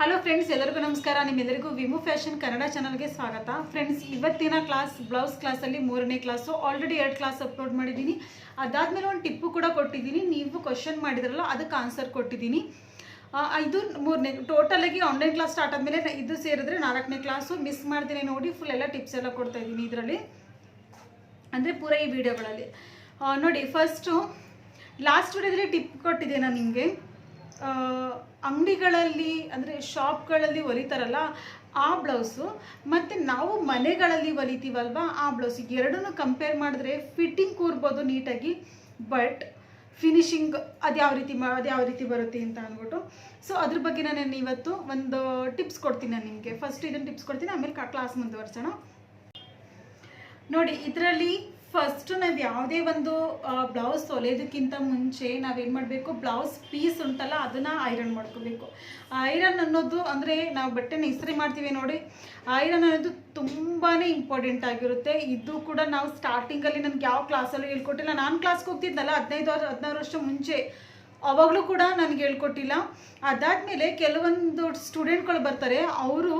Hello friends ಎಲ್ಲರಿಗೂ ನಮಸ್ಕಾರ. ನಿಮ್ಮೆಲ್ಲರಿಗೂ ವಿಮು ಫ್ಯಾಷನ್ ಕನ್ನಡ ಚಾನಲ್ಗೆ ಸ್ವಾಗತ. ಫ್ರೆಂಡ್ಸ್ ಇವತ್ತಿನ ಕ್ಲಾಸ್ ಬ್ಲೌಸ್ ಕ್ಲಾಸಲ್ಲಿ ಮೂರನೇ ಕ್ಲಾಸು ಆಲ್ರೆಡಿ ಎರಡು ಕ್ಲಾಸ್ ಅಪ್ಲೋಡ್ ಮಾಡಿದ್ದೀನಿ. ಅದಾದಮೇಲೆ ಒಂದು ಟಿಪ್ಪು ಕೂಡ ಕೊಟ್ಟಿದ್ದೀನಿ. ನೀವು ಕ್ವಶನ್ ಮಾಡಿದ್ರಲ್ಲ, ಅದಕ್ಕೆ ಆನ್ಸರ್ ಕೊಟ್ಟಿದ್ದೀನಿ. ಇದು ಮೂರನೇ ಟೋಟಲಾಗಿ ಆನ್ಲೈನ್ ಕ್ಲಾಸ್ ಸ್ಟಾರ್ಟ್ ಆದಮೇಲೆ ಇದು ಸೇರಿದ್ರೆ ನಾಲ್ಕನೇ ಕ್ಲಾಸು ಮಿಸ್ ಮಾಡ್ತೀನಿ ನೋಡಿ ಫುಲ್ ಎಲ್ಲ ಟಿಪ್ಸ್ ಎಲ್ಲ ಕೊಡ್ತಾ ಇದ್ದೀನಿ ಇದರಲ್ಲಿ. ಅಂದರೆ ಪೂರ ಈ ವಿಡಿಯೋಗಳಲ್ಲಿ ನೋಡಿ ಫಸ್ಟು ಲಾಸ್ಟ್ ವಿಡಿಯೋದಲ್ಲಿ ಟಿಪ್ ಕೊಟ್ಟಿದ್ದೆ ನಾನು ನಿಮಗೆ. ಅಂಗಡಿಗಳಲ್ಲಿ, ಅಂದರೆ ಶಾಪ್ಗಳಲ್ಲಿ ಹೊಲಿತಾರಲ್ಲ ಆ ಬ್ಲೌಸು, ಮತ್ತು ನಾವು ಮನೆಗಳಲ್ಲಿ ಹೊಲಿತೀವಲ್ವ ಆ ಬ್ಲೌಸ್ ಎರಡನ್ನೂ ಕಂಪೇರ್ ಮಾಡಿದ್ರೆ ಫಿಟ್ಟಿಂಗ್ ಕೂರ್ಬೋದು ನೀಟಾಗಿ ಬಟ್ ಫಿನಿಶಿಂಗ್ ಅದು ಯಾವ ರೀತಿ ಅದು ಯಾವ ರೀತಿ ಬರುತ್ತೆ ಅಂತ ಅಂದ್ಬಿಟ್ಟು. ಸೊ ಅದ್ರ ಬಗ್ಗೆ ನಾನು ಇವತ್ತು ಒಂದು ಟಿಪ್ಸ್ ಕೊಡ್ತೀನಿ ನಾನು ನಿಮಗೆ. ಫಸ್ಟ್ ಇದನ್ನು ಟಿಪ್ಸ್ ಕೊಡ್ತೀನಿ, ಆಮೇಲೆ ಕ್ಲಾಸ್ ಮುಂದುವರ್ಸೋಣ. ನೋಡಿ, ಇದರಲ್ಲಿ ಫಸ್ಟ್ ನಾವು ಯಾವುದೇ ಒಂದು ಬ್ಲೌಸ್ ಹೊಲಿಯೋದಕ್ಕಿಂತ ಮುಂಚೆ ನಾವೇನು ಮಾಡಬೇಕು? ಬ್ಲೌಸ್ ಪೀಸ್ ಉಂಟಲ್ಲ, ಅದನ್ನು ಐರನ್ ಮಾಡ್ಕೋಬೇಕು. ಐರನ್ ಅನ್ನೋದು ಅಂದರೆ ನಾವು ಬಟ್ಟೆನ ಇಸ್ತ್ರಿ ಮಾಡ್ತೀವಿ ನೋಡಿ. ಐರನ್ ಅನ್ನೋದು ತುಂಬಾ ಇಂಪಾರ್ಟೆಂಟ್ ಆಗಿರುತ್ತೆ. ಇದು ಕೂಡ ನಾವು ಸ್ಟಾರ್ಟಿಂಗಲ್ಲಿ ನನಗೆ ಯಾವ ಕ್ಲಾಸಲ್ಲಿ ಹೇಳ್ಕೊಟ್ಟಿಲ್ಲ. ನಾನು ಕ್ಲಾಸ್ಗೆ ಹೋಗ್ತಿದ್ನಲ್ಲ, ಹದಿನೈದು ವರ್ಷ ಹದಿನಾರು ವರ್ಷ ಮುಂಚೆ. ಅವಾಗಲೂ ಕೂಡ ನನಗೆ ಹೇಳ್ಕೊಟ್ಟಿಲ್ಲ. ಅದಾದಮೇಲೆ ಕೆಲವೊಂದು ಸ್ಟೂಡೆಂಟ್ಗಳು ಬರ್ತಾರೆ. ಅವರು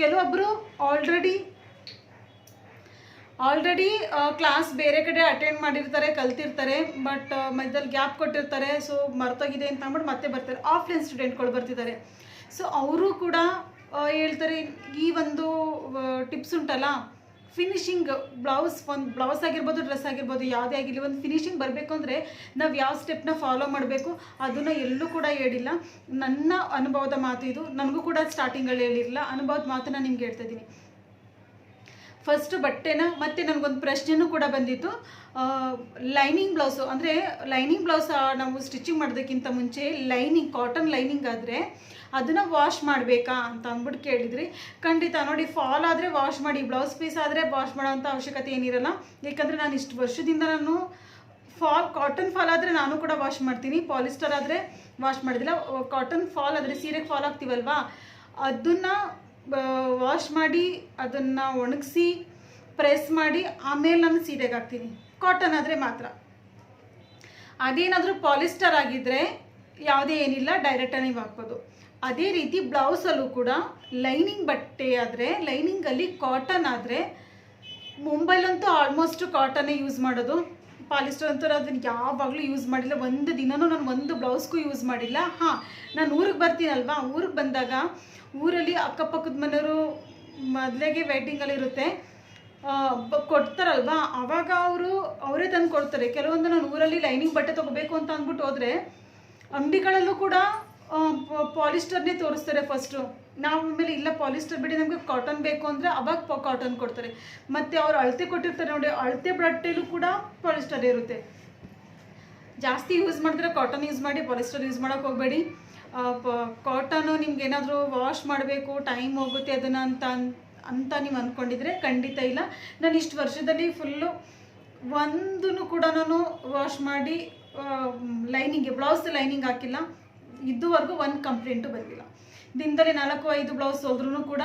ಕೆಲವೊಬ್ಬರು ಆಲ್ರೆಡಿ ಆಲ್ರೆಡಿ ಕ್ಲಾಸ್ ಬೇರೆ ಕಡೆ ಅಟೆಂಡ್ ಮಾಡಿರ್ತಾರೆ, ಕಲ್ತಿರ್ತಾರೆ ಬಟ್ ಮಧ್ಯದಲ್ಲಿ ಗ್ಯಾಪ್ ಕೊಟ್ಟಿರ್ತಾರೆ ಸೊ ಮರ್ತೋಗಿದೆ ಅಂತ ಅಂದ್ಬಿಟ್ಟು ಮತ್ತೆ ಬರ್ತಾರೆ. ಆಫ್ಲೈನ್ ಸ್ಟೂಡೆಂಟ್ಗಳು ಬರ್ತಿದ್ದಾರೆ. ಸೊ ಅವರು ಕೂಡ ಹೇಳ್ತಾರೆ, ಈ ಒಂದು ಟಿಪ್ಸ್ ಉಂಟಲ್ಲ? ಫಿನಿಶಿಂಗ್ ಬ್ಲೌಸ್ ಒಂದು ಬ್ಲೌಸ್ ಆಗಿರ್ಬೋದು ಡ್ರೆಸ್ ಆಗಿರ್ಬೋದು, ಯಾವುದೇ ಆಗಿರಲಿ, ಒಂದು ಫಿನಿಶಿಂಗ್ ಬರಬೇಕು ಅಂದರೆ ನಾವು ಯಾವ ಸ್ಟೆಪ್ನ ಫಾಲೋ ಮಾಡಬೇಕು, ಅದನ್ನು ಎಲ್ಲೂ ಕೂಡ ಹೇಳಿಲ್ಲ. ನನ್ನ ಅನುಭವದ ಮಾತು ಇದು. ನನಗೂ ಕೂಡ ಸ್ಟಾರ್ಟಿಂಗಲ್ಲಿ ಹೇಳಿರಲಿಲ್ಲ. ಅನುಭವದ ಮಾತನ್ನ ನಿಮ್ಗೆ ಹೇಳ್ತಾ ಇದ್ದೀನಿ. ಫಸ್ಟ್ ಬಟ್ಟೆನ ಮತ್ತೆ ನನಗೊಂದು ಪ್ರಶ್ನೆನೂ ಕೂಡ ಬಂದಿತ್ತು. ಲೈನಿಂಗ್ ಬ್ಲೌಸು ಅಂದರೆ ಲೈನಿಂಗ್ ಬ್ಲೌಸ್ ನಾವು ಸ್ಟಿಚಿಂಗ್ ಮಾಡೋದಕ್ಕಿಂತ ಮುಂಚೆ ಲೈನಿಂಗ್ ಕಾಟನ್ ಲೈನಿಂಗ್ ಆದರೆ ಅದನ್ನು ವಾಶ್ ಮಾಡಬೇಕಾ ಅಂತ ಅಂದ್ಬಿಟ್ಟು ಕೇಳಿದ್ರಿ. ಖಂಡಿತ ನೋಡಿ ಫಾಲ್ ಆದರೆ ವಾಶ್ ಮಾಡಿ ಬ್ಲೌಸ್ ಪೀಸ್ ಆದರೆ ವಾಶ್ ಮಾಡೋವಂಥ ಅವಶ್ಯಕತೆ ಏನಿರಲ್ಲ. ಯಾಕಂದರೆ ನಾನು ಇಷ್ಟು ವರ್ಷದಿಂದ ನಾನು ಫಾಲ್ ಕಾಟನ್ ಫಾಲ್ ಆದರೆ ನಾನು ಕೂಡ ವಾಶ್ ಮಾಡ್ತೀನಿ. ಪಾಲಿಸ್ಟರ್ ಆದರೆ ವಾಶ್ ಮಾಡೋದಿಲ್ಲ. ಕಾಟನ್ ಫಾಲ್ ಆದರೆ ಸೀರೆಗೆ ಫಾಲ್ ಆಗ್ತೀವಲ್ವಾ? ಅದನ್ನು ವಾಶ್ ಮಾಡಿ ಅದನ್ನು ಒಣಗಿಸಿ ಪ್ರೆಸ್ ಮಾಡಿ ಆಮೇಲೆ ನಾನು ಸೀರೆಗೆ ಹಾಕ್ತೀನಿ. ಕಾಟನ್ ಆದರೆ ಮಾತ್ರ. ಅದೇನಾದರೂ ಪಾಲಿಸ್ಟರ್ ಆಗಿದ್ದರೆ ಯಾವುದೇ ಏನಿಲ್ಲ ಡೈರೆಕ್ಟಾಗಿ ನೀವು ಹಾಕ್ಬೋದು. ಅದೇ ರೀತಿ ಬ್ಲೌಸಲ್ಲೂ ಕೂಡ ಲೈನಿಂಗ್ ಬಟ್ಟೆ ಆದರೆ ಲೈನಿಂಗಲ್ಲಿ ಕಾಟನ್ ಆದರೆ ಮುಂಬೈಲಂತೂ ಆಲ್ಮೋಸ್ಟ್ ಕಾಟನ್ನೇ ಯೂಸ್ ಮಾಡೋದು. ಪಾಲಿಸ್ಟರ್ ಅಂತೂ ಅದನ್ನು ಯಾವಾಗಲೂ ಯೂಸ್ ಮಾಡಿಲ್ಲ. ಒಂದು ದಿನವೂ ನಾನು ಒಂದು ಬ್ಲೌಸ್ಗೂ ಯೂಸ್ ಮಾಡಿಲ್ಲ. ಹಾಂ, ನಾನು ಊರಿಗೆ ಬರ್ತೀನಲ್ವಾ? ಊರಿಗೆ ಬಂದಾಗ ಊರಲ್ಲಿ ಅಕ್ಕಪಕ್ಕದ ಮನೆಯವರು ಮೊದಲಿಗೆ ವೇಟಿಂಗಲ್ಲಿ ಇರುತ್ತೆ. ಆ, ಬ- ಕೊಡ್ತಾರಲ್ವಾ? ಅವಾಗ ಅವರು ಅವರೇ ತಂದು ಕೊಡ್ತಾರೆ. ಕೆಲವೊಂದು ನಾನು ಊರಲ್ಲಿ ಲೈನಿಂಗ್ ಬಟ್ಟೆ ತೊಗೋಬೇಕು ಅಂತ ಅಂದ್ಬಿಟ್ಟು ಹೋದರೆ ಅಂಗಡಿಗಳಲ್ಲೂ ಕೂಡ ಪಾಲಿಸ್ಟರ್ನೇ ತೋರಿಸ್ತಾರೆ ಫಸ್ಟು ನಾವು ಆಮೇಲೆ ಇಲ್ಲ ಪಾಲಿಸ್ಟರ್ ಬಿಡಿ ನಮಗೆ ಕಾಟನ್ ಬೇಕು ಅಂದರೆ ಅವಾಗ ಕಾಟನ್ ಕೊಡ್ತಾರೆ. ಮತ್ತು ಅವ್ರು ಅಳತೆ ಕೊಟ್ಟಿರ್ತಾರೆ ನೋಡಿ ಅಳತೆ ಬಟ್ಟೆಲೂ ಕೂಡ ಪಾಲಿಸ್ಟರ್ ಇರುತ್ತೆ. ಜಾಸ್ತಿ ಯೂಸ್ ಮಾಡಿದ್ರೆ ಕಾಟನ್ ಯೂಸ್ ಮಾಡಿ ಪಾಲಿಸ್ಟರ್ ಯೂಸ್ ಮಾಡೋಕ್ಕೆ ಹೋಗಬೇಡಿ. ಕಾಟನು ನಿಮ್ಗೆ ಏನಾದರೂ ವಾಶ್ ಮಾಡಬೇಕು ಟೈಮ್ ಹೋಗುತ್ತೆ ಅದನ್ನು ಅಂತ ಅಂತ ನೀವು ಅಂದ್ಕೊಂಡಿದ್ರೆ ಖಂಡಿತ ಇಲ್ಲ. ನಾನು ಇಷ್ಟು ವರ್ಷದಲ್ಲಿ ಫುಲ್ಲು ಒಂದೂ ಕೂಡ ನಾನು ವಾಶ್ ಮಾಡಿ ಲೈನಿಂಗ್ ಬ್ಲೌಸ್ ಲೈನಿಂಗ್ ಹಾಕಿಲ್ಲ. ಇದುವರೆಗೂ ಒಂದು ಕಂಪ್ಲೇಂಟು ಬಂದಿಲ್ಲ. ದಿನದಲ್ಲಿ ನಾಲ್ಕು, ಐದು ಬ್ಲೌಸ್ ಹೋದ್ರೂ ಕೂಡ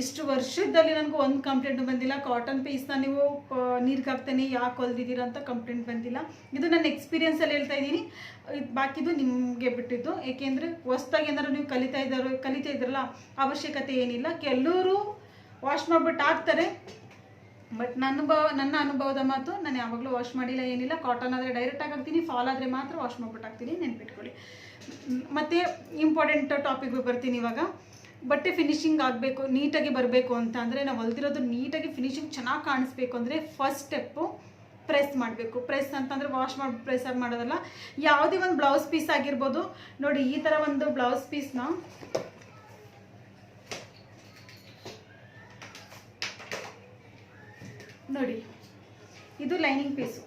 ಇಷ್ಟು ವರ್ಷದಲ್ಲಿ ನನಗೆ ಒಂದು ಕಂಪ್ಲೇಂಟು ಬಂದಿಲ್ಲ. ಕಾಟನ್ ಪೀಸ್ನ ನೀವು ನೀರಿಗೆ ಹಾಕ್ತೇನೆ ಯಾಕೆ ಹೊಲ್ದಿದ್ದೀರ ಅಂತ ಕಂಪ್ಲೇಂಟ್ ಬಂದಿಲ್ಲ. ಇದು ನನ್ನ ಎಕ್ಸ್ಪೀರಿಯನ್ಸಲ್ಲಿ ಹೇಳ್ತಾ ಇದ್ದೀನಿ. ಇದು ಬಾಕಿದು ನಿಮಗೆ ಬಿಟ್ಟಿದ್ದು. ಏಕೆಂದರೆ ಹೊಸ್ದಾಗಿ ಏನಾದ್ರು ನೀವು ಕಲಿತಾ ಇದ್ದಾರೋ, ಕಲಿತಾ ಇದ್ರಲ್ಲ, ಅವಶ್ಯಕತೆ ಏನಿಲ್ಲ. ಕೆಲವರು ವಾಶ್ ಮಾಡಿಬಿಟ್ಟು ಹಾಕ್ತಾರೆ. ಬಟ್ ನನ್ನ ಅನುಭವ, ನನ್ನ ಅನುಭವದ ಮಾತು ನಾನು ಯಾವಾಗಲೂ ವಾಶ್ ಮಾಡಿಲ್ಲ ಏನಿಲ್ಲ. ಕಾಟನ್ ಆದರೆ ಡೈರೆಕ್ಟಾಗಿ ಹಾಕ್ತೀನಿ ಫಾಲ್ ಆದರೆ ಮಾತ್ರ ವಾಶ್ ಮಾಡ್ಬಿಟ್ಟು ಹಾಕ್ತೀನಿ. ನೆನ್ಪಿಟ್ಕೊಳ್ಳಿ. ಮತ್ತೆ ಇಂಪಾರ್ಟೆಂಟ್ ಟಾಪಿಕ್ಗೆ ಬರ್ತೀನಿ ಇವಾಗ. ಬಟ್ಟೆ ಫಿನಿಶಿಂಗ್ ಆಗಬೇಕು, ನೀಟಾಗಿ ಬರಬೇಕು ಅಂತ ಅಂದರೆ ನಾವು ಹೊಲ್ದಿರೋದು ನೀಟಾಗಿ ಫಿನಿಶಿಂಗ್ ಚೆನ್ನಾಗಿ ಕಾಣಿಸ್ಬೇಕು ಅಂದರೆ ಫಸ್ಟ್ ಸ್ಟೆಪ್ಪು ಪ್ರೆಸ್ ಮಾಡಬೇಕು. ಪ್ರೆಸ್ ಅಂತಂದರೆ ವಾಶ್ ಮಾಡಿ ಪ್ರೆಸ್ ಆಗಿ ಮಾಡೋದಲ್ಲ, ಯಾವುದೇ ಒಂದು ಬ್ಲೌಸ್ ಪೀಸ್ ಆಗಿರ್ಬೋದು. ನೋಡಿ, ಈ ಥರ ಒಂದು ಬ್ಲೌಸ್ ಪೀಸ್ನ ನೋಡಿ, ಇದು ಲೈನಿಂಗ್ ಪೀಸು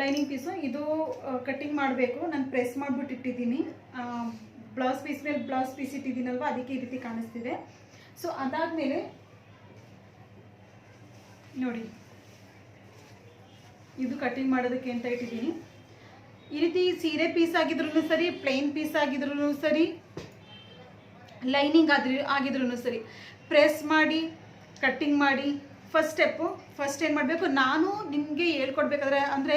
ಲೈನಿಂಗ್ ಪೀಸು ಇದು ಕಟ್ಟಿಂಗ್ ಮಾಡಬೇಕು. ನಾನು ಪ್ರೆಸ್ ಮಾಡಿಬಿಟ್ಟು ಇಟ್ಟಿದ್ದೀನಿ. ಬ್ಲೌಸ್ ಪೀಸ್ ಮೇಲೆ ಬ್ಲೌಸ್ ಪೀಸ್ ಇಟ್ಟಿದ್ದೀನಲ್ವ ಅದಕ್ಕೆ ಈ ರೀತಿ ಕಾಣಿಸ್ತಿದೆ. ಸೊ ಅದಾದಮೇಲೆ ನೋಡಿ. ಇದು ಕಟಿಂಗ್ ಮಾಡೋದಕ್ಕೆ ಅಂತ ಇಟ್ಟಿದ್ದೀನಿ? ಈ ರೀತಿ ಸೀರೆ ಪೀಸ್ ಆಗಿದ್ರು ಸರಿ ಪ್ಲೇನ್ ಪೀಸ್ ಆಗಿದ್ರು ಸರಿ ಲೈನಿಂಗ್ ಆದ್ರೂ ಆಗಿದ್ರು ಸರಿ. ಪ್ರೆಸ್ ಮಾಡಿ ಕಟ್ಟಿಂಗ್ ಮಾಡಿ ಫಸ್ಟ್ ಸ್ಟೆಪ್ಪು ಫಸ್ಟ್ ಏನು ಮಾಡಬೇಕು? ನಾನು ನಿಮಗೆ ಹೇಳ್ಕೊಡ್ಬೇಕಾದ್ರೆ ಅಂದರೆ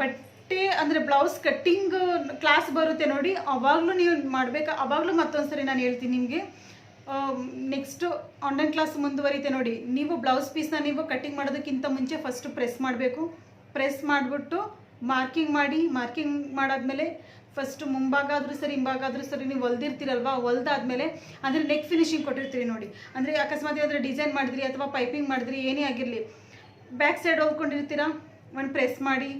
ಬಟ್ ಎಷ್ಟೇ ಅಂದರೆ ಬ್ಲೌಸ್ ಕಟ್ಟಿಂಗ್ ಕ್ಲಾಸ್ ಬರುತ್ತೆ ನೋಡಿ. ಅವಾಗಲೂ ನೀವು ಮಾಡಬೇಕು, ಅವಾಗಲೂ ಮತ್ತೊಂದು ಸರಿ ನಾನು ಹೇಳ್ತೀನಿ ನಿಮಗೆ. ನೆಕ್ಸ್ಟ್ ಆನ್ಲೈನ್ ಕ್ಲಾಸ್ ಮುಂದುವರಿತೆ ನೋಡಿ. ನೀವು ಬ್ಲೌಸ್ ಪೀಸ್ನ ನೀವು ಕಟ್ಟಿಂಗ್ ಮಾಡೋದಕ್ಕಿಂತ ಮುಂಚೆ ಫಸ್ಟ್ ಪ್ರೆಸ್ ಮಾಡಬೇಕು. ಪ್ರೆಸ್ ಮಾಡಿಬಿಟ್ಟು ಮಾರ್ಕಿಂಗ್ ಮಾಡಿ ಮಾರ್ಕಿಂಗ್ ಮಾಡಾದ್ಮೇಲೆ ಫಸ್ಟ್ ಮುಂಭಾಗ ಆದರೂ ಸರಿ ಹಿಂಭಾಗ ಆದರೂ ಸರಿ ನೀವು ಹೊಲ್ದಿರ್ತೀರಲ್ವಾ, ಹೊಲ್ದಾದ್ಮೇಲೆ ಅಂದರೆ ನೆಕ್ ಫಿನಿಶಿಂಗ್ ಕೊಟ್ಟಿರ್ತೀರಿ ನೋಡಿ. ಅಂದರೆ ಅಕಸ್ಮಾತ್ ಏನಾದರೂ ಡಿಸೈನ್ ಮಾಡಿದ್ರಿ ಅಥವಾ ಪೈಪಿಂಗ್ ಮಾಡಿದ್ರಿ, ಏನೇ ಆಗಿರಲಿ ಬ್ಯಾಕ್ ಸೈಡ್ ಹೊಲ್ಕೊಂಡಿರ್ತೀರಾ? ಒಂದು ಪ್ರೆಸ್ ಮಾಡಿ.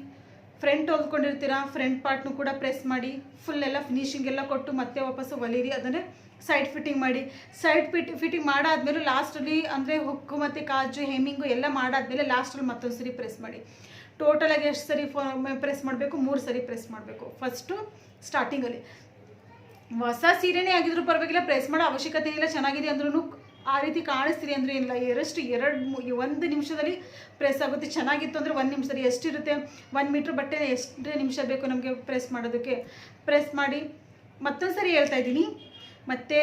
ಫ್ರಂಟ್ ಹೊಲ್ಕೊಂಡಿರ್ತೀರಾ ಫ್ರಂಟ್ ಪಾರ್ಟ್ನು ಕೂಡ ಪ್ರೆಸ್ ಮಾಡಿ ಫುಲ್ ಎಲ್ಲ ಫಿನಿಶಿಂಗ್ ಎಲ್ಲ ಕೊಟ್ಟು ಮತ್ತೆ ವಾಪಸ್ಸು ಹೊಲೀರಿ ಅದನ್ನೇ ಸೈಡ್ ಫಿಟ್ಟಿಂಗ್ ಮಾಡಿ. ಸೈಡ್ ಫಿಟ್ ಫಿಟ್ಟಿಂಗ್ ಮಾಡಾದ್ಮೇಲೆ ಲಾಸ್ಟಲ್ಲಿ ಅಂದರೆ ಹುಕ್ಕು ಮತ್ತು ಕಾಜು ಹೆಮ್ಮಿಂಗು ಎಲ್ಲ ಮಾಡಾದ್ಮೇಲೆ ಲಾಸ್ಟಲ್ಲಿ ಮತ್ತೊಂದು ಸರಿ ಪ್ರೆಸ್ ಮಾಡಿ. ಟೋಟಲಾಗಿ ಎಷ್ಟು ಸರಿ ಪ್ರೆಸ್ ಮಾಡಬೇಕು? ಮೂರು ಸರಿ ಪ್ರೆಸ್ ಮಾಡಬೇಕು. ಫಸ್ಟು ಸ್ಟಾರ್ಟಿಂಗಲ್ಲಿ ಹೊಸ ಸೀರೆನೇ ಆಗಿದ್ರು ಪರವಾಗಿಲ್ಲ ಪ್ರೆಸ್ ಮಾಡೋ ಅವಶ್ಯಕತೆ ಇಲ್ಲ, ಚೆನ್ನಾಗಿದೆ ಅಂದ್ರೂ ಆ ರೀತಿ ಕಾಣಿಸ್ತೀರಿ ಅಂದರೆ ಇಲ್ಲ ಎರಷ್ಟು ಎರಡು ಒಂದು ನಿಮಿಷದಲ್ಲಿ ಪ್ರೆಸ್ ಆಗುತ್ತೆ. ಚೆನ್ನಾಗಿತ್ತು ಅಂದರೆ ಒಂದು ನಿಮಿಷದಲ್ಲಿ ಎಷ್ಟಿರುತ್ತೆ? ಒಂದು ಮೀಟ್ರ್ ಬಟ್ಟೆ ಎಷ್ಟು ನಿಮಿಷ ಬೇಕು ನಮಗೆ ಪ್ರೆಸ್ ಮಾಡೋದಕ್ಕೆ? ಪ್ರೆಸ್ ಮಾಡಿ ಮತ್ತೊಂದು ಸರಿ ಹೇಳ್ತಾ ಇದ್ದೀನಿ. ಮತ್ತು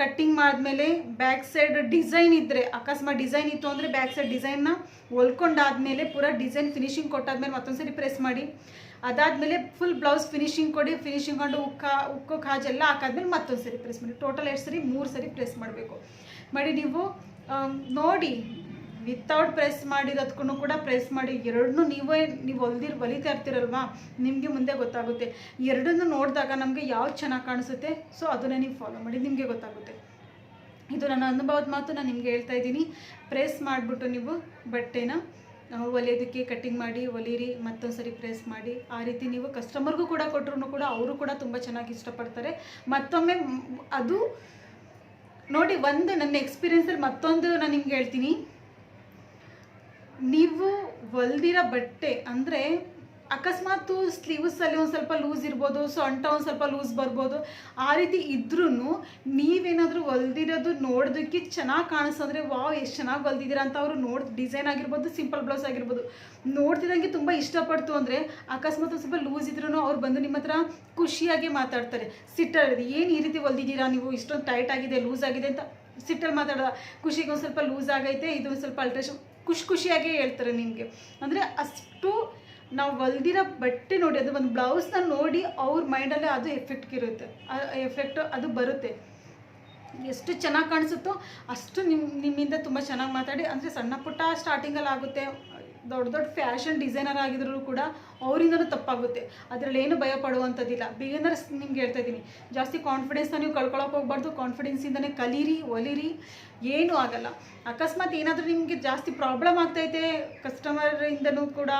ಕಟ್ಟಿಂಗ್ ಮಾಡಿದ್ಮೇಲೆ ಬ್ಯಾಕ್ ಸೈಡ್ ಡಿಸೈನ್ ಇದ್ದರೆ ಅಕಸ್ಮಾತ್ ಡಿಸೈನ್ ಇತ್ತು ಅಂದರೆ ಬ್ಯಾಕ್ ಸೈಡ್ ಡಿಸೈನ್ನ ಹೊಲ್ಕೊಂಡಾದ್ಮೇಲೆ ಪೂರ ಡಿಸೈನ್ ಫಿನಿಶಿಂಗ್ ಕೊಟ್ಟಾದ್ಮೇಲೆ ಮತ್ತೊಂದು ಸರಿ ಪ್ರೆಸ್ ಮಾಡಿ. ಅದಾದಮೇಲೆ ಫುಲ್ ಬ್ಲೌಸ್ ಫಿನಿಶಿಂಗ್ ಕೊಡಿ ಫಿನಿಶಿಂಗ್ ಕೊಂಡು ಉಕ್ಕ, ಉಕ್ಕೋ, ಕಾಜೆಲ್ಲ ಹಾಕಾದ್ಮೇಲೆ ಮತ್ತೊಂದು ಸರಿ ಪ್ರೆಸ್ ಮಾಡಿ. ಟೋಟಲ್ ಎಷ್ಟು ಸರಿ? ಮೂರು ಸರಿ ಪ್ರೆಸ್ ಮಾಡಬೇಕು. ಮಾಡಿ ನೀವು ನೋಡಿ ವಿತೌಟ್ ಪ್ರೆಸ್ ಮಾಡಿರೋದಕ್ಕೂ ಕೂಡ ಪ್ರೆಸ್ ಮಾಡಿ. ಎರಡನ್ನೂ ನೀವೇ, ನೀವು ಹೊಲ್ದಿರ್, ಹೊಲಿತಾ ಇರ್ತೀರಲ್ವಾ? ನಿಮಗೆ ಮುಂದೆ ಗೊತ್ತಾಗುತ್ತೆ. ಎರಡನ್ನೂ ನೋಡಿದಾಗ ನಮಗೆ ಯಾವ್ದು ಚೆನ್ನಾಗಿ ಕಾಣಿಸುತ್ತೆ? ಸೊ ಅದನ್ನೇ ನೀವು ಫಾಲೋ ಮಾಡಿ, ನಿಮಗೆ ಗೊತ್ತಾಗುತ್ತೆ. ಇದು ನನ್ನ ಅನುಭವದ ಮಾತು, ನಾನು ನಿಮಗೆ ಹೇಳ್ತಾ ಇದ್ದೀನಿ. ಪ್ರೆಸ್ ಮಾಡಿಬಿಟ್ಟು ನೀವು ಬಟ್ಟೆನ ಹೊಲಿಯೋದಕ್ಕೆ ಕಟ್ಟಿಂಗ್ ಮಾಡಿ, ಹೊಲಿರಿ ಮತ್ತೊಂದು ಸರಿ ಪ್ರೆಸ್ ಮಾಡಿ. ಆ ರೀತಿ ನೀವು ಕಸ್ಟಮರ್ಗೂ ಕೂಡ ಕೊಟ್ಟರು ಕೂಡ, ಅವರು ಕೂಡ ತುಂಬ ಚೆನ್ನಾಗಿ ಇಷ್ಟಪಡ್ತಾರೆ. ಮತ್ತೊಮ್ಮೆ, ಅದು ನೋಡಿ ಒಂದು ನನ್ನ ಎಕ್ಸ್ಪೀರಿಯೆನ್ಸಲ್ಲಿ ಮತ್ತೊಂದು ನಾನು ನಿಮ್ಗೆ ಹೇಳ್ತೀನಿ. ನೀವು ಹೊಲ್ದಿರೋ ಬಟ್ಟೆ ಅಂದರೆ ಅಕಸ್ಮಾತು ಸ್ಲೀವ್ಸಲ್ಲಿ ಒಂದು ಸ್ವಲ್ಪ ಲೂಸ್ ಇರ್ಬೋದು, ಸೊಂಟ ಒಂದು ಸ್ವಲ್ಪ ಲೂಸ್ ಬರ್ಬೋದು, ಆ ರೀತಿ ಇದ್ರೂ ನೀವೇನಾದರೂ ಹೊಲ್ದಿರೋದು ನೋಡೋದಕ್ಕೆ ಚೆನ್ನಾಗಿ ಕಾಣಿಸೋದ್ರೆ ವಾವ್, ಎಷ್ಟು ಚೆನ್ನಾಗಿ ಹೊಲ್ದಿದ್ದೀರಾ ಅಂತ ಅವರು ನೋಡಿ ಡಿಸೈನ್ ಆಗಿರ್ಬೋದು ಸಿಂಪಲ್ ಬ್ಲೌಸ್ ಆಗಿರ್ಬೋದು, ನೋಡ್ತಿದ್ದಂಗೆ ತುಂಬ ಇಷ್ಟಪಡ್ತು ಅಂದರೆ ಅಕಸ್ಮಾತ್ ಸ್ವಲ್ಪ ಲೂಸ್ ಇದ್ರೂ ಅವ್ರು ಬಂದು ನಿಮ್ಮ ಹತ್ರ ಖುಷಿಯಾಗಿ ಮಾತಾಡ್ತಾರೆ. ಸಿಟ್ಟಲ್ಲಿ ಏನು ಈ ರೀತಿ ಹೊಲ್ದಿದ್ದೀರಾ ನೀವು? ಇಷ್ಟೊಂದು ಟೈಟ್ ಆಗಿದೆ ಲೂಸ್ ಆಗಿದೆ ಅಂತ ಸಿಟ್ಟಲ್ಲಿ ಮಾತಾಡೋದ. ಖುಷಿಗೆ ಒಂದು ಸ್ವಲ್ಪ ಲೂಸ್ ಆಗೈತೆ ಇದು ಒಂದು ಸ್ವಲ್ಪ ಅಲ್ಟ್ರೇಷನ್ ಖುಷಿ ಖುಷಿಯಾಗೇ ಹೇಳ್ತಾರೆ ನಿಮಗೆ. ಅಂದರೆ ಅಷ್ಟು ನಾವು ಹೊಲ್ದಿರೋ ಬಟ್ಟೆ ನೋಡಿ, ಅದು ಒಂದು ಬ್ಲೌಸ್ನ ನೋಡಿ ಅವ್ರ ಮೈಂಡಲ್ಲೇ ಅದು ಎಫೆಕ್ಟ್ ಇರುತ್ತೆ. ಎಫೆಕ್ಟ್ ಅದು ಬರುತ್ತೆ. ಎಷ್ಟು ಚೆನ್ನಾಗಿ ಕಾಣಿಸುತ್ತೋ ಅಷ್ಟು ನಿಮ್ಮ ನಿಮ್ಮಿಂದ ತುಂಬ ಚೆನ್ನಾಗಿ ಮಾತಾಡಿ. ಅಂದರೆ ಸಣ್ಣ ಪುಟ್ಟ ಸ್ಟಾರ್ಟಿಂಗಲ್ಲಿ ಆಗುತ್ತೆ. ದೊಡ್ಡ ದೊಡ್ಡ ಫ್ಯಾಷನ್ ಡಿಸೈನರ್ ಆಗಿದ್ರು ಕೂಡ ಅವರಿಂದನೂ ತಪ್ಪಾಗುತ್ತೆ. ಅದರಲ್ಲಿ ಏನು ಭಯ ಪಡುವಂಥದ್ದಿಲ್ಲ. ಬಿಗಿನರ್ಸ್ ನಿಮ್ಗೆ ಹೇಳ್ತಾ ಇದ್ದೀನಿ. ಜಾಸ್ತಿ ಕಾನ್ಫಿಡೆನ್ಸ್ನ ನೀವು ಕಳ್ಕೊಳಕ್ಕೆ ಹೋಗ್ಬಾರ್ದು. ಕಾನ್ಫಿಡೆನ್ಸಿಂದನೇ ಕಲೀರಿ, ಒಲಿರಿ. ಏನೂ ಆಗಲ್ಲ. ಅಕಸ್ಮಾತ್ ಏನಾದರೂ ನಿಮಗೆ ಜಾಸ್ತಿ ಪ್ರಾಬ್ಲಮ್ ಆಗ್ತೈತೆ ಕಸ್ಟಮರಿಂದನೂ ಕೂಡ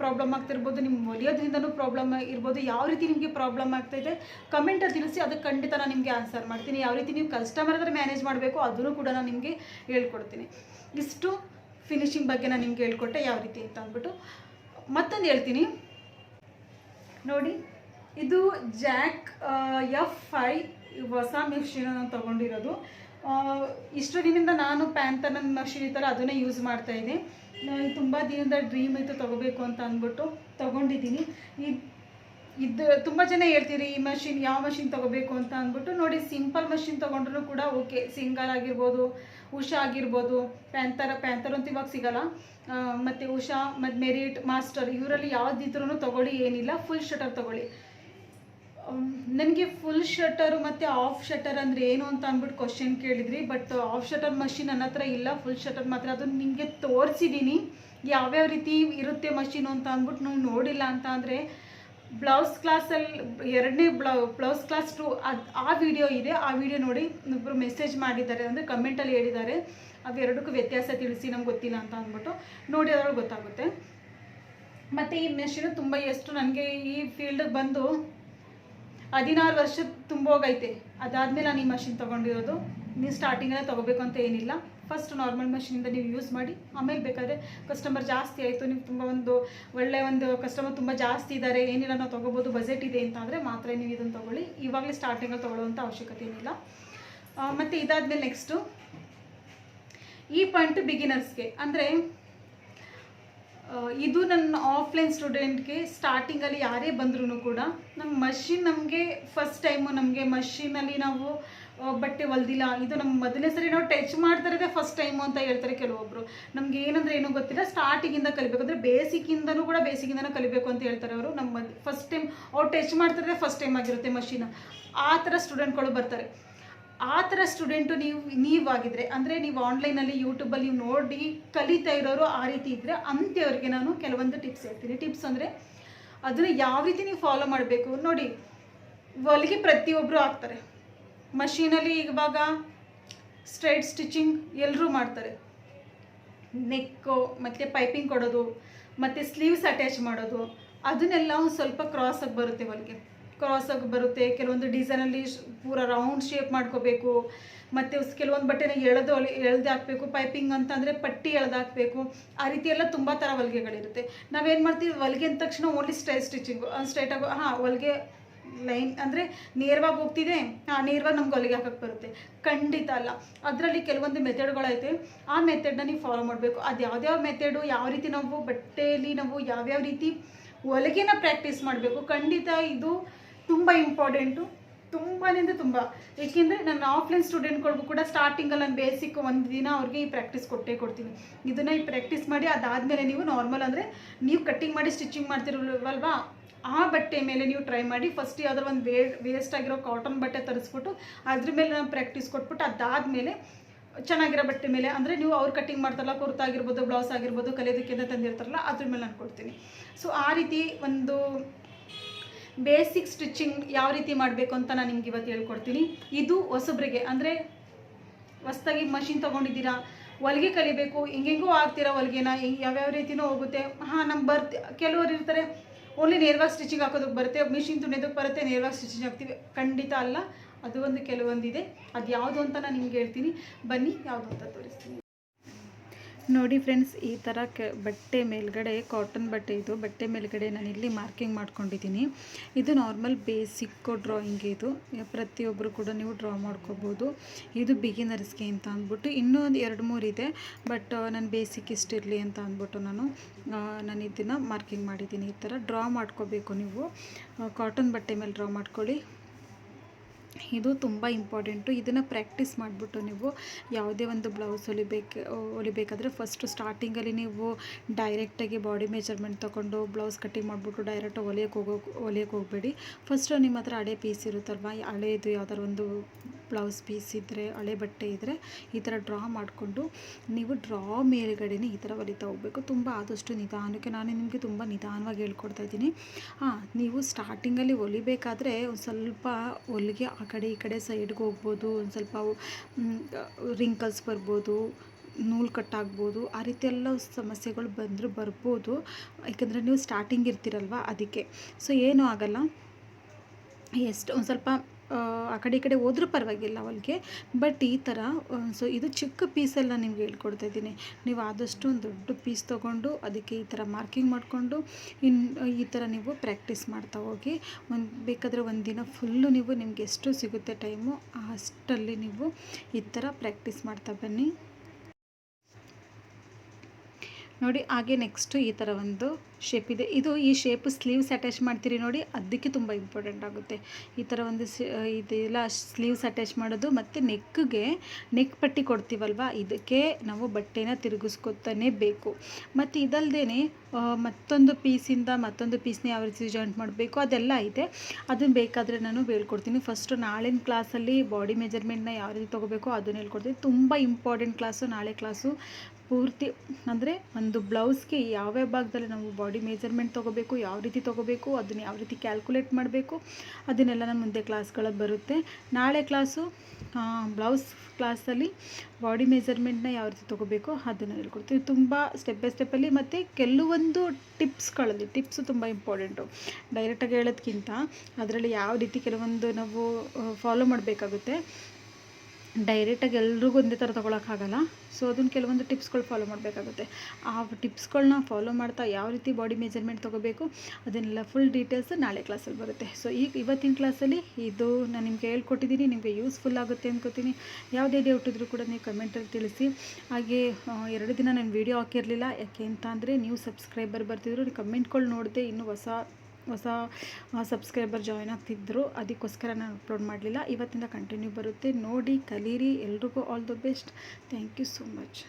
ಪ್ರಾಬ್ಲಮ್ ಆಗ್ತಿರ್ಬೋದು ನಿಮ್ಮ ಹೊಲಿಯೋದ್ರಿಂದನೂ ಪ್ರಾಬ್ಲಮ್ ಇರ್ಬೋದು, ಯಾವ ರೀತಿ ನಿಮಗೆ ಪ್ರಾಬ್ಲಮ್ ಆಗ್ತೈತೆ ಕಮೆಂಟಲ್ಲಿ ತಿಳಿಸಿ ಅದಕ್ಕೆ ಖಂಡಿತ ನಾನು ನಿಮಗೆ ಆನ್ಸರ್ ಮಾಡ್ತೀನಿ. ಯಾವ ರೀತಿ ನೀವು ಕಸ್ಟಮರ್ ಹತ್ರ ಮ್ಯಾನೇಜ್ ಮಾಡಬೇಕು ಅದನ್ನು ಕೂಡ ನಾನು ನಿಮಗೆ ಹೇಳ್ಕೊಡ್ತೀನಿ. ಇಷ್ಟು ಫಿನಿಶಿಂಗ್ ಬಗ್ಗೆ ನಾನು ನಿಮಗೆ ಹೇಳ್ಕೊಟ್ಟೆ, ಯಾವ ರೀತಿ ಅಂತ ಅಂದ್ಬಿಟ್ಟು. ಮತ್ತೊಂದು ಹೇಳ್ತೀನಿ. ನೋಡಿ, ಇದು ಜಾಕ್ ಎಫ್ ಫೈ ಹೊಸ ಮೆಷಿನ್ ನಾನು ತೊಗೊಂಡಿರೋದು. ಇಷ್ಟು ದಿನದಿಂದ ನಾನು ಪ್ಯಾಂತನ ಮಷಿನ್ ಥರ ಅದನ್ನೇ ಯೂಸ್ ಮಾಡ್ತಾ ಇದ್ದೆ. ನಾನು ತುಂಬ ದಿನದ ಡ್ರೀಮ್ ಇತ್ತು ತೊಗೋಬೇಕು ಅಂತ ಅಂದ್ಬಿಟ್ಟು ತೊಗೊಂಡಿದ್ದೀನಿ. ಈ ಇದು ತುಂಬ ಜನ ಹೇಳ್ತೀರಿ, ಈ ಮಷಿನ್ ಯಾವ ಮಷಿನ್ ತೊಗೋಬೇಕು ಅಂತ? ಅಂದ್ಬಿಟ್ಟು ನೋಡಿ, ಸಿಂಪಲ್ ಮಷಿನ್ ತೊಗೊಂಡ್ರು ಕೂಡ ಓಕೆ. ಸಿಂಗಲ್ ಆಗಿರ್ಬೋದು, ಉಷಾ ಆಗಿರ್ಬೋದು, ಪ್ಯಾಂಥರ, ಪ್ಯಾಂಥರ್ ಅಂತ ಇವಾಗ ಸಿಗಲ್ಲ. ಮತ್ತು ಉಷಾ ಮತ್ತು ಮೆರಿಟ್, ಮಾಸ್ಟರ್, ಇವರಲ್ಲಿ ಯಾವ್ದಿದ್ರೂ ತೊಗೊಳ್ಳಿ, ಏನಿಲ್ಲ. ಫುಲ್ ಶಟರ್ ತೊಗೊಳ್ಳಿ. ನನಗೆ ಫುಲ್ ಶಟರ್ ಮತ್ತು ಆಫ್ ಶಟರ್ ಅಂದರೆ ಏನು ಅಂತ ಅಂದ್ಬಿಟ್ಟು ಕ್ವಶನ್ ಕೇಳಿದ್ರಿ ಬಟ್ ಆಫ್ ಶಟರ್ ಮಷಿನ್ ನನ್ನ ಹತ್ರ ಇಲ್ಲ ಫುಲ್ ಶಟರ್ ಮಾತ್ರ. ಅದನ್ನು ನಿಮಗೆ ತೋರಿಸಿದ್ದೀನಿ ಯಾವ್ಯಾವ ರೀತಿ ಇರುತ್ತೆ ಮಷೀನು ಅಂತ ಅಂದ್ಬಿಟ್ಟು ನೀವು ನೋಡಿಲ್ಲ ಅಂತ ಅಂದರೆ ಬ್ಲೌಸ್ ಕ್ಲಾಸಲ್ಲಿ ಎರಡನೇ ಬ್ಲೌ ಬ್ಲೌಸ್ ಕ್ಲಾಸ್ ಟು ಅದು, ಆ ವಿಡಿಯೋ ಇದೆ. ಆ ವಿಡಿಯೋ ನೋಡಿ ಒಬ್ಬರು ಮೆಸೇಜ್ ಮಾಡಿದ್ದಾರೆ, ಅಂದರೆ ಕಮೆಂಟಲ್ಲಿ ಹೇಳಿದ್ದಾರೆ. ಅವೆರಡಕ್ಕೂ ವ್ಯತ್ಯಾಸ ತಿಳಿಸಿ, ನಮ್ಗೆ ಗೊತ್ತಿಲ್ಲ ಅಂತ ಅಂದ್ಬಿಟ್ಟು. ನೋಡಿ, ಅದ್ರೊಳಗೆ ಗೊತ್ತಾಗುತ್ತೆ. ಮತ್ತು ಈ ಮೆಷಿನು ತುಂಬ ಎಷ್ಟು ನನಗೆ ಈ ಫೀಲ್ಡಿಗೆ ಬಂದು ಹದಿನಾರು ವರ್ಷ ತುಂಬೋಗೈತೆ. ಅದಾದಮೇಲೆ ನಾನು ಈ ಮಷಿನ್ ತೊಗೊಂಡಿರೋದು. ನೀವು ಸ್ಟಾರ್ಟಿಂಗಲ್ಲೇ ತೊಗೋಬೇಕು ಅಂತ ಏನಿಲ್ಲ. ಫಸ್ಟ್ ನಾರ್ಮಲ್ ಮಷಿನಿಂದ ನೀವು ಯೂಸ್ ಮಾಡಿ. ಆಮೇಲೆ ಬೇಕಾದರೆ ಕಸ್ಟಮರ್ ಜಾಸ್ತಿ ಆಯಿತು. ನೀವು ತುಂಬ ಒಂದು ಒಳ್ಳೆಯ ಒಂದು ಕಸ್ಟಮರ್ ತುಂಬ ಜಾಸ್ತಿ ಇದ್ದಾರೆ ಏನಿಲ್ಲ ನಾವು ತೊಗೋಬೋದು. ಬಜೆಟ್ ಇದೆ ಅಂತ ಅಂದರೆ ಮಾತ್ರ ನೀವು ಇದನ್ನು ತೊಗೊಳ್ಳಿ. ಇವಾಗಲೇ ಸ್ಟಾರ್ಟಿಂಗಲ್ಲಿ ತೊಗೊಳ್ಳೋವಂಥ ಅವಶ್ಯಕತೆ ಏನಿಲ್ಲ. ಮತ್ತು ಇದಾದಮೇಲೆ ನೆಕ್ಸ್ಟು ಈ ಪಾಯಿಂಟ್ ಬಿಗಿನರ್ಸ್ಗೆ ಅಂದರೆ ಇದು ನನ್ನ ಆಫ್ಲೈನ್ ಸ್ಟೂಡೆಂಟ್ಗೆ ಸ್ಟಾರ್ಟಿಂಗಲ್ಲಿ ಯಾರೇ ಬಂದ್ರೂ ಕೂಡ ನಮ್ಮ ಮಷಿನ್ ನಮಗೆ ಫಸ್ಟ್ ಟೈಮು ನಮಗೆ ಮಷಿನಲ್ಲಿ ನಾವು ಬಟ್ಟೆ ಹೊಲ್ದಿಲ್ಲ. ಇದು ನಮ್ಮ ಮೊದಲನೇ ಸರಿ ನಾವು ಟಚ್ ಮಾಡ್ತಾರದೇ ಫಸ್ಟ್ ಟೈಮು ಅಂತ ಹೇಳ್ತಾರೆ ಕೆಲವೊಬ್ಬರು ನಮ್ಗೆ ಏನಂದ್ರೆ ಏನೂ ಗೊತ್ತಿಲ್ಲ ಸ್ಟಾರ್ಟಿಂಗಿಂದ ಕಲಿಬೇಕು. ಅಂದರೆ ಬೇಸಿಕ್ಕಿಂದನೂ ಕೂಡ ಬೇಸಿಕ್ಕಿಂದನೂ ಕಲಿಬೇಕು ಅಂತ ಹೇಳ್ತಾರೆ ಅವರು. ನಮ್ಮ ಫಸ್ಟ್ ಟೈಮ್ ಅವ್ರು ಟಚ್ ಮಾಡ್ತಾರದೇ ಫಸ್ಟ್ ಟೈಮ್ ಆಗಿರುತ್ತೆ ಮಷಿನ್ ಆ ಥರ ಸ್ಟೂಡೆಂಟ್ಗಳು ಬರ್ತಾರೆ. ಆ ಥರ ಸ್ಟೂಡೆಂಟು ನೀವು, ನೀವಾಗಿದ್ರೆ, ಅಂದರೆ ನೀವು ಆನ್ಲೈನಲ್ಲಿ ಯೂಟ್ಯೂಬಲ್ಲಿ ನೀವು ನೋಡಿ ಕಲಿತಾ ಇರೋರು ಆ ರೀತಿ ಇದ್ದರೆ ಅಂಥವ್ರಿಗೆ ನಾನು ಕೆಲವೊಂದು ಟಿಪ್ಸ್ ಹೇಳ್ತೀನಿ. ಟಿಪ್ಸ್ ಅಂದರೆ ಅದನ್ನು ಯಾವ ರೀತಿ ನೀವು ಫಾಲೋ ಮಾಡಬೇಕು? ನೋಡಿ, ಹೊಲಿಗೆ ಪ್ರತಿಯೊಬ್ಬರು ಆಗ್ತಾರೆ ಮಷೀನಲ್ಲಿ ಇವಾಗ ಸ್ಟ್ರೈಟ್ ಸ್ಟಿಚಿಂಗ್ ಎಲ್ಲರೂ ಮಾಡ್ತಾರೆ. ನೆಕ್ಕು ಮತ್ತು ಪೈಪಿಂಗ್ ಕೊಡೋದು, ಮತ್ತು ಸ್ಲೀವ್ಸ್ ಅಟ್ಯಾಚ್ ಮಾಡೋದು, ಅದನ್ನೆಲ್ಲ ಒಂದು ಸ್ವಲ್ಪ ಕ್ರಾಸಾಗಿ ಬರುತ್ತೆ ಹೊಲಿಗೆ. ಕ್ರಾಸಾಗಿ ಬರುತ್ತೆ, ಕೆಲವೊಂದು ಡಿಸೈನಲ್ಲಿ ಪೂರ ರೌಂಡ್ ಶೇಪ್ ಮಾಡ್ಕೋಬೇಕು, ಮತ್ತು ಕೆಲವೊಂದು ಬಟ್ಟೆನ ಎಳೆದು ಅಲ್ಲಿ ಎಳ್ದು ಹಾಕಬೇಕು ಪೈಪಿಂಗ್ ಅಂತಂದರೆ ಪಟ್ಟಿ ಎಳ್ದು ಹಾಕಬೇಕು, ಆ ರೀತಿ ಎಲ್ಲ ತುಂಬ ಥರ ಹೊಲಿಗೆಗಳಿರುತ್ತೆ. ನಾವೇನು ಮಾಡ್ತೀವಿ, ಹೊಲಿಗೆ ಅಂದ ತಕ್ಷಣ ಓನ್ಲಿ ಸ್ಟ್ರೈಟ್ ಸ್ಟಿಚಿಂಗು ಸ್ಟ್ರೈಟಾಗಿ ಹಾಂ, ಹೊಲಿಗೆ ಲೈನ್ ಅಂದರೆ ನೇರವಾಗಿ ಹೋಗ್ತಿದೆ, ಹಾಂ, ನೇರವಾಗಿ ನಮ್ಗೆ ಹೊಲಿಗೆ ಹಾಕಕ್ಕೆ ಬರುತ್ತೆ. ಖಂಡಿತ ಅಲ್ಲ. ಅದರಲ್ಲಿ ಕೆಲವೊಂದು ಮೆಥಡ್ಗಳೈತೆ, ಆ ಮೆಥಡ್ನ ನೀವು ಫಾಲೋ ಮಾಡಬೇಕು. ಅದು ಯಾವ್ಯಾವ ಮೆಥಡು, ಯಾವ ರೀತಿ ನಾವು ಬಟ್ಟೆಯಲ್ಲಿ ನಾವು ಯಾವ್ಯಾವ ರೀತಿ ಹೊಲಿಗೆನ ಪ್ರಾಕ್ಟೀಸ್ ಮಾಡಬೇಕು, ಖಂಡಿತ ಇದು ತುಂಬ ಇಂಪಾರ್ಟೆಂಟು ತುಂಬಾ ಅಂದರೆ ತುಂಬ. ಏಕೆಂದರೆ ನನ್ನ ಆಫ್ಲೈನ್ ಸ್ಟೂಡೆಂಟ್ಗಳಿಗೂ ಕೂಡ ಸ್ಟಾರ್ಟಿಂಗಲ್ಲಿ ನಾನು ಬೇಸಿಕ್ ಒಂದು ದಿನ ಅವ್ರಿಗೆ ಈ ಪ್ರಾಕ್ಟೀಸ್ ಕೊಟ್ಟೇ ಕೊಡ್ತೀನಿ. ಇದನ್ನು ಈ ಪ್ರಾಕ್ಟೀಸ್ ಮಾಡಿ ಅದಾದಮೇಲೆ ನೀವು ನಾರ್ಮಲ್ ಅಂದರೆ ನೀವು ಕಟ್ಟಿಂಗ್ ಮಾಡಿ ಸ್ಟಿಚಿಂಗ್ ಮಾಡ್ತಿರಲ್ವಾ ಆ ಬಟ್ಟೆ ಮೇಲೆ ನೀವು ಟ್ರೈ ಮಾಡಿ ಫಸ್ಟ್ ಯಾವ್ದಾರು ಒಂದು ವೇ ವೇಸ್ಟ್ ಆಗಿರೋ ಕಾಟನ್ ಬಟ್ಟೆ ತರಿಸ್ಬಿಟ್ಟು ಅದ್ರ ಮೇಲೆ ನಾನು ಪ್ರಾಕ್ಟೀಸ್ ಕೊಟ್ಬಿಟ್ಟು ಅದಾದಮೇಲೆ ಚೆನ್ನಾಗಿರೋ ಬಟ್ಟೆ ಮೇಲೆ, ಅಂದರೆ ನೀವು ಅವ್ರು ಕಟ್ಟಿಂಗ್ ಮಾಡ್ತಾರಲ್ಲ, ಕುರ್ತಾ ಆಗಿರ್ಬೋದು ಬ್ಲೌಸ್ ಆಗಿರ್ಬೋದು ಕಲಿಯೋದಕ್ಕೆ ಅಂತ ತಂದಿರ್ತಾರಲ್ಲ, ಅದ್ರ ಮೇಲೆ ನಾನು ಕೊಡ್ತೀನಿ. ಸೊ ಆ ರೀತಿ ಒಂದು ಬೇಸಿಕ್ ಸ್ಟಿಚಿಂಗ್ ಯಾವ ರೀತಿ ಮಾಡಬೇಕು ಅಂತ ನಾನು ನಿಮ್ಗೆ ಇವತ್ತು ಹೇಳ್ಕೊಡ್ತೀನಿ. ಇದು ಹೊಸಬ್ರಿಗೆ, ಅಂದರೆ ಹೊಸ್ದಾಗಿ ಮಷಿನ್ ತೊಗೊಂಡಿದ್ದೀರಾ, ಹೊಲಿಗೆ ಕಲಿಬೇಕು, ಹಿಂಗೆಂಗೂ ಆಗ್ತೀರಾ ಹೊಲಿಗೆನ ಯಾವ್ಯಾವ ರೀತಿನೂ ಹೋಗುತ್ತೆ. ಹಾಂ ನಮ್ಮ ಬರ್ತ್, ಕೆಲವರು ಇರ್ತಾರೆ ಓನ್ಲಿ ನೇರವಾಗಿ ಸ್ಟಿಚಿಂಗ್ ಹಾಕೋದಕ್ಕೆ ಬರುತ್ತೆ ಮಿಷಿನ್ ತುಣಿಯೋದಕ್ಕೆ ಬರುತ್ತೆ, ನೇರವಾಗಿ ಸ್ಟಿಚಿಂಗ್ ಹಾಕ್ತೀವಿ. ಖಂಡಿತ ಅಲ್ಲ, ಅದು ಒಂದು ಕೆಲವೊಂದಿದೆ. ಅದು ಯಾವುದು ಅಂತ ನಾನು ನಿಮ್ಗೆ ಹೇಳ್ತೀನಿ. ಬನ್ನಿ, ಯಾವುದು ಅಂತ ತೋರಿಸ್ತೀನಿ. ನೋಡಿ ಫ್ರೆಂಡ್ಸ್, ಈ ಥರ ಕೆ, ಬಟ್ಟೆ ಮೇಲ್ಗಡೆ ಕಾಟನ್ ಬಟ್ಟೆ ಇದು. ಬಟ್ಟೆ ಮೇಲ್ಗಡೆ ನಾನು ಇಲ್ಲಿ ಮಾರ್ಕಿಂಗ್ ಮಾಡ್ಕೊಂಡಿದ್ದೀನಿ. ಇದು ನಾರ್ಮಲ್ ಬೇಸಿಕ್ ಡ್ರಾಯಿಂಗ್ ಇದು. ಪ್ರತಿಯೊಬ್ಬರು ಕೂಡ ನೀವು ಡ್ರಾ ಮಾಡ್ಕೋಬೋದು. ಇದು ಬಿಗಿನರ್ಸ್ಗೆ ಅಂತ ಅಂದ್ಬಿಟ್ಟು ಇನ್ನೂ ಒಂದು ಎರಡು ಮೂರು ಇದೆ ಬಟ್ ನಾನು ಬೇಸಿಕ್ ಇಷ್ಟಿರಲಿ ಅಂತ ಅಂದ್ಬಿಟ್ಟು ನಾನು ನಾನು ಇದನ್ನು ಮಾರ್ಕಿಂಗ್ ಮಾಡಿದ್ದೀನಿ. ಈ ಥರ ಡ್ರಾ ಮಾಡ್ಕೋಬೇಕು ನೀವು. ಕಾಟನ್ ಬಟ್ಟೆ ಮೇಲೆ ಡ್ರಾ ಮಾಡ್ಕೊಳ್ಳಿ. ಇದು ತುಂಬ ಇಂಪಾರ್ಟೆಂಟು. ಇದನ್ನು ಪ್ರ್ಯಾಕ್ಟೀಸ್ ಮಾಡಿಬಿಟ್ಟು ನೀವು ಯಾವುದೇ ಒಂದು ಬ್ಲೌಸ್ ಹೊಲಿಬೇಕು, ಹೊಲಿಬೇಕಾದ್ರೆ ಫಸ್ಟು ಸ್ಟಾರ್ಟಿಂಗಲ್ಲಿ ನೀವು ಡೈರೆಕ್ಟಾಗಿ ಬಾಡಿ ಮೆಜರ್ಮೆಂಟ್ ತೊಗೊಂಡು ಬ್ಲೌಸ್ ಕಟ್ಟಿಂಗ್ ಮಾಡಿಬಿಟ್ಟು ಡೈರೆಕ್ಟ್ ಹೊಲಿಯೋಕೆ ಹೋಗೋ, ಹೊಲಿಯೋಕೆ ಹೋಗಬೇಡಿ. ಫಸ್ಟು ನಿಮ್ಮ ಹತ್ರ ಹಳೆ ಪೀಸ್ ಇರುತ್ತಲ್ವ ಹಳೆಯದು ಯಾವ್ದಾರು ಒಂದು ಬ್ಲೌಸ್ ಪೀಸ್ ಇದ್ದರೆ ಹಳೆ ಬಟ್ಟೆ ಇದ್ದರೆ ಈ ಥರ ಡ್ರಾ ಮಾಡಿಕೊಂಡು ನೀವು ಡ್ರಾ ಮೇಲ್ಗಡೆನೇ ಈ ಥರ ಹೊಲಿತಾ ಹೋಗಬೇಕು. ತುಂಬ ಆದಷ್ಟು ನಿಧಾನಕ್ಕೆ, ನಾನು ನಿಮಗೆ ತುಂಬ ನಿಧಾನವಾಗಿ ಹೇಳ್ಕೊಡ್ತಾ ಇದ್ದೀನಿ. ಹಾಂ, ನೀವು ಸ್ಟಾರ್ಟಿಂಗಲ್ಲಿ ಹೊಲಿಬೇಕಾದ್ರೆ ಒಂದು ಸ್ವಲ್ಪ ಹೊಲಿಗೆ ಆ ಕಡೆ ಈ ಕಡೆ ಸೈಡ್ಗೆ ಹೋಗ್ಬೋದು, ಒಂದು ಸ್ವಲ್ಪ ರಿಂಕಲ್ಸ್ ಬರ್ಬೋದು, ನೂಲು ಕಟ್ಟಾಗ್ಬೋದು ಆ ರೀತಿ ಎಲ್ಲ ಸಮಸ್ಯೆಗಳು ಬಂದರೂ ಬರ್ಬೋದು. ಯಾಕಂದರೆ ನೀವು ಸ್ಟಾರ್ಟಿಂಗ್ ಇರ್ತೀರಲ್ವ ಅದಕ್ಕೆ. ಸೊ ಏನೂ ಆಗಲ್ಲ. ಎಷ್ಟು, ಒಂದು ಸ್ವಲ್ಪ ಆ, ಕಡೆ ಈ ಕಡೆ ಹೋದ್ರೂ ಪರವಾಗಿಲ್ಲ ಅವಳಿಗೆ. ಬಟ್ ಈ ಥರ ಸೊ ಇದು ಚಿಕ್ಕ ಪೀಸೆಲ್ಲ ನಿಮ್ಗೆ ಹೇಳ್ಕೊಡ್ತಾ ಇದ್ದೀನಿ. ನೀವು ಆದಷ್ಟು ಒಂದು ದೊಡ್ಡ ಪೀಸ್ ತೊಗೊಂಡು ಅದಕ್ಕೆ ಈ ಥರ ಮಾರ್ಕಿಂಗ್ ಮಾಡಿಕೊಂಡು ಇನ್ ಈ ಥರ ನೀವು ಪ್ರಾಕ್ಟೀಸ್ ಮಾಡ್ತಾ ಹೋಗಿ. ಒಂದು ಬೇಕಾದರೆ ಒಂದು ದಿನ ಫುಲ್ಲು ನೀವು ನಿಮ್ಗೆ ಎಷ್ಟು ಸಿಗುತ್ತೆ ಟೈಮು ಅಷ್ಟಲ್ಲಿ ನೀವು ಈ ಥರ ಪ್ರಾಕ್ಟೀಸ್ ಮಾಡ್ತಾ ಬನ್ನಿ. ನೋಡಿ, ಹಾಗೆ ನೆಕ್ಸ್ಟು ಈ ಥರ ಒಂದು ಶೇಪ್ ಇದೆ. ಇದು ಈ ಶೇಪ್ ಸ್ಲೀವ್ಸ್ ಅಟ್ಯಾಚ್ ಮಾಡ್ತೀರಿ ನೋಡಿ ಅದಕ್ಕೆ ತುಂಬ ಇಂಪಾರ್ಟೆಂಟ್ ಆಗುತ್ತೆ. ಈ ಥರ ಒಂದು ಇದೆಲ್ಲ ಸ್ಲೀವ್ಸ್ ಅಟ್ಯಾಚ್ ಮಾಡೋದು ಮತ್ತು ನೆಕ್ಗೆ ನೆಕ್ ಪಟ್ಟಿ ಕೊಡ್ತೀವಲ್ವ, ಇದಕ್ಕೆ ನಾವು ಬಟ್ಟೆನ ತಿರುಗಿಸ್ಕೊತಾನೆ ಬೇಕು. ಮತ್ತು ಇದಲ್ಲದೆ ಮತ್ತೊಂದು ಪೀಸಿಂದ ಮತ್ತೊಂದು ಪೀಸ್ನ ಯಾವ ರೀತಿ ಜಾಯಿಂಟ್ ಮಾಡಬೇಕು, ಅದೆಲ್ಲ ಇದೆ. ಅದನ್ನು ಬೇಕಾದರೆ ನಾನು ಹೇಳ್ಕೊಡ್ತೀನಿ. ಫಸ್ಟು ನಾಳಿನ ಕ್ಲಾಸಲ್ಲಿ ಬಾಡಿ ಮೆಜರ್ಮೆಂಟ್ನ ಯಾವ ರೀತಿ ತೊಗೋಬೇಕು ಅದನ್ನು ಹೇಳ್ಕೊಡ್ತೀನಿ. ತುಂಬ ಇಂಪಾರ್ಟೆಂಟ್ ಕ್ಲಾಸು ನಾಳೆ ಕ್ಲಾಸು ಪೂರ್ತಿ, ಅಂದರೆ ಒಂದು ಬ್ಲೌಸ್ಗೆ ಯಾವ್ಯಾವ ಭಾಗದಲ್ಲಿ ನಾವು ಬಾಡಿ ಮೆಜರ್ಮೆಂಟ್ ತೊಗೋಬೇಕು, ಯಾವ ರೀತಿ ತೊಗೋಬೇಕು, ಅದನ್ನು ಯಾವ ರೀತಿ ಕ್ಯಾಲ್ಕುಲೇಟ್ ಮಾಡಬೇಕು, ಅದನ್ನೆಲ್ಲ ನಾನು ಮುಂದೆ ಕ್ಲಾಸ್ಗಳಲ್ಲಿ ಬರುತ್ತೆ. ನಾಳೆ ಕ್ಲಾಸು ಬ್ಲೌಸ್ ಕ್ಲಾಸಲ್ಲಿ ಬಾಡಿ ಮೆಜರ್ಮೆಂಟ್ನ ಯಾವ ರೀತಿ ತೊಗೋಬೇಕು ಅದನ್ನು ಹೇಳ್ಕೊಡ್ತೀವಿ. ತುಂಬ ಸ್ಟೆಪ್ ಬೈ ಸ್ಟೆಪ್ಪಲ್ಲಿ ಮತ್ತು ಕೆಲವೊಂದು ಟಿಪ್ಸ್ಗಳಲ್ಲಿ, ಟಿಪ್ಸು ತುಂಬ ಇಂಪಾರ್ಟೆಂಟು. ಡೈರೆಕ್ಟಾಗಿ ಹೇಳೋದಕ್ಕಿಂತ ಅದರಲ್ಲಿ ಯಾವ ರೀತಿ ಕೆಲವೊಂದು ನಾವು ಫಾಲೋ ಮಾಡಬೇಕಾಗುತ್ತೆ. ಡೈರೆಕ್ಟಾಗಿ ಎಲ್ರಿಗೂ ಒಂದೇ ಥರ ತೊಗೊಳಕ್ಕಾಗಲ್ಲ ಸೊ ಅದನ್ನು ಕೆಲವೊಂದು ಟಿಪ್ಸ್ಗಳು ಫಾಲೋ ಮಾಡಬೇಕಾಗುತ್ತೆ. ಆ ಟಿಪ್ಸ್ಗಳನ್ನ ಫಾಲೋ ಮಾಡ್ತಾ ಯಾವ ರೀತಿ ಬಾಡಿ ಮೆಜರ್ಮೆಂಟ್ ತೊಗೋಬೇಕು, ಅದನ್ನೆಲ್ಲ ಫುಲ್ ಡೀಟೇಲ್ಸ್ ನಾಳೆ ಕ್ಲಾಸಲ್ಲಿ ಬರುತ್ತೆ. ಸೊ ಈಗ ಇವತ್ತಿನ ಕ್ಲಾಸಲ್ಲಿ ಇದು ನಾನು ನಿಮಗೆ ಹೇಳ್ಕೊಟ್ಟಿದ್ದೀನಿ ನಿಮಗೆ ಯೂಸ್ಫುಲ್ ಆಗುತ್ತೆ ಅಂದ್ಕೋತೀನಿ ಯಾವುದೇ ಡೌಟ್ ಇದ್ದರೂ ಕೂಡ ನೀವು ಕಮೆಂಟಲ್ಲಿ ತಿಳಿಸಿ. ಹಾಗೆ ಎರಡು ದಿನ ನಾನು ವೀಡಿಯೋ ಹಾಕಿರಲಿಲ್ಲ. ಯಾಕೆ ಅಂತ ಅಂದರೆ ನೀವು ಸಬ್ಸ್ಕ್ರೈಬರ್ ಬರ್ತಿದ್ರು ಕಮೆಂಟ್ಗಳು ನೋಡಿದೆ ಇನ್ನೂ ಹೊಸ ಹೊಸ ಸಬ್ಸ್ಕ್ರೈಬರ್ ಜಾಯ್ನ್ ಆಗ್ತಿದ್ದರು ಅದಕ್ಕೋಸ್ಕರ ನಾನು ಅಪ್ಲೋಡ್ ಮಾಡಲಿಲ್ಲ. ಇವತ್ತಿಂದ ಕಂಟಿನ್ಯೂ ಬರುತ್ತೆ. ನೋಡಿ, ಕಲೀರಿ. ಎಲ್ರಿಗೂ all the best thank you so much